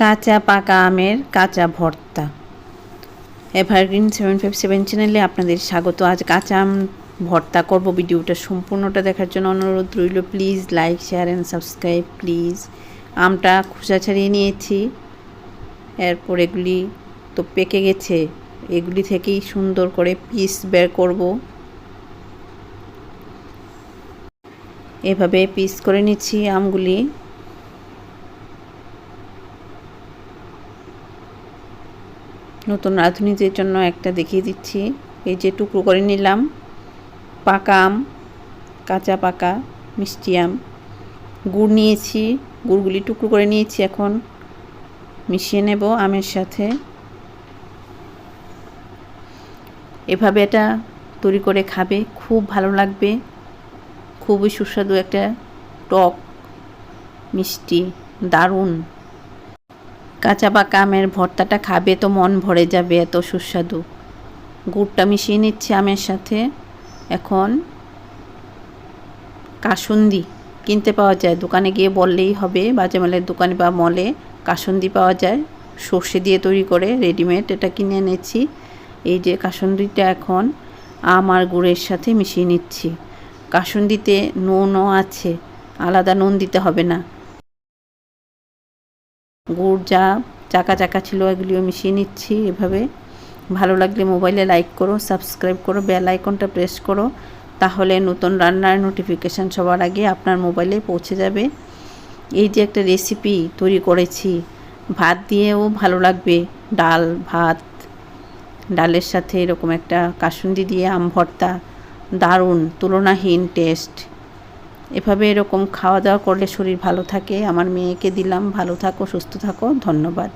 কাঁচা পাকা আমের কাঁচা ভর্তা। এভারগ্রিন সেভেন ফাইভ সেভেন চ্যানেলে আপনাদের স্বাগত। আজ কাঁচা আম ভর্তা করব। ভিডিওটা সম্পূর্ণটা দেখার জন্য অনুরোধ রইল। Please like share and subscribe please আমটা খোসা ছাড়িয়ে নিয়েছি। এরপর এগুলি তো পেকে গেছে। এগুলি থেকেই সুন্দর করে পিস বের করব। এভাবে পিস করে নিচ্ছি আমগুলি। নতুন রাঁধুনিদের জন্য একটা দেখিয়ে দিচ্ছি। এই যে টুকরো করে নিলাম। পাকা আম, কাঁচা পাকা, মিষ্টি আম। গুড় নিয়েছি। গুড়গুলি টুকরো করে নিয়েছি এখন। মিশিয়ে নেব আমের সাথে। এভাবে এটা তৈরি করে খাবে। খুব ভালো লাগবে। খুবই সুস্বাদু একটা টক, মিষ্টি, দারুণ। কাঁচা পাকা আমের ভর্তাটা খাবে তো মন ভরে যাবে, এত সুস্বাদু। গুড়টা মিশিয়ে নিচ্ছে আমের সাথে। এখন কাসুন্দি কিনতে পাওয়া যায়। দোকানে গিয়ে বললেই হবে বাজে মালের দোকানে বা মলে কাসুন্দি পাওয়া যায়। সর্ষে দিয়ে তৈরি করে রেডিমেড এটা কিনে এনেছি। এই যে কাসুন্দিটা এখন আম আর গুড়ের সাথে মিশিয়ে নিচ্ছি। কাসুন্দিতে নুনও আছে, আলাদা নুন দিতে হবে না। গুড় যা চাকা চাকা ছিল, এগুলিও মিশিয়ে নিচ্ছি এভাবে। ভালো লাগলে মোবাইলে লাইক করো, সাবস্ক্রাইব করো, বেল আইকনটা প্রেস করো, তাহলে নতুন রান্নার নোটিফিকেশান সবার আগে আপনার মোবাইলে পৌঁছে যাবে। এই যে একটা রেসিপি তৈরি করেছি, ভাত দিয়েও ভালো লাগবে, ডাল, ভাত, ডালের সাথে এরকম একটা কাসুন্দি দিয়ে আম ভর্তা, দারুণ, তুলনাহীন টেস্ট। এভাবে এরকম খাওয়া দাওয়া করলে শরীর ভালো থাকে। আমার মেয়েকে দিলাম, ভালো থাকো, সুস্থ থাকো, ধন্যবাদ।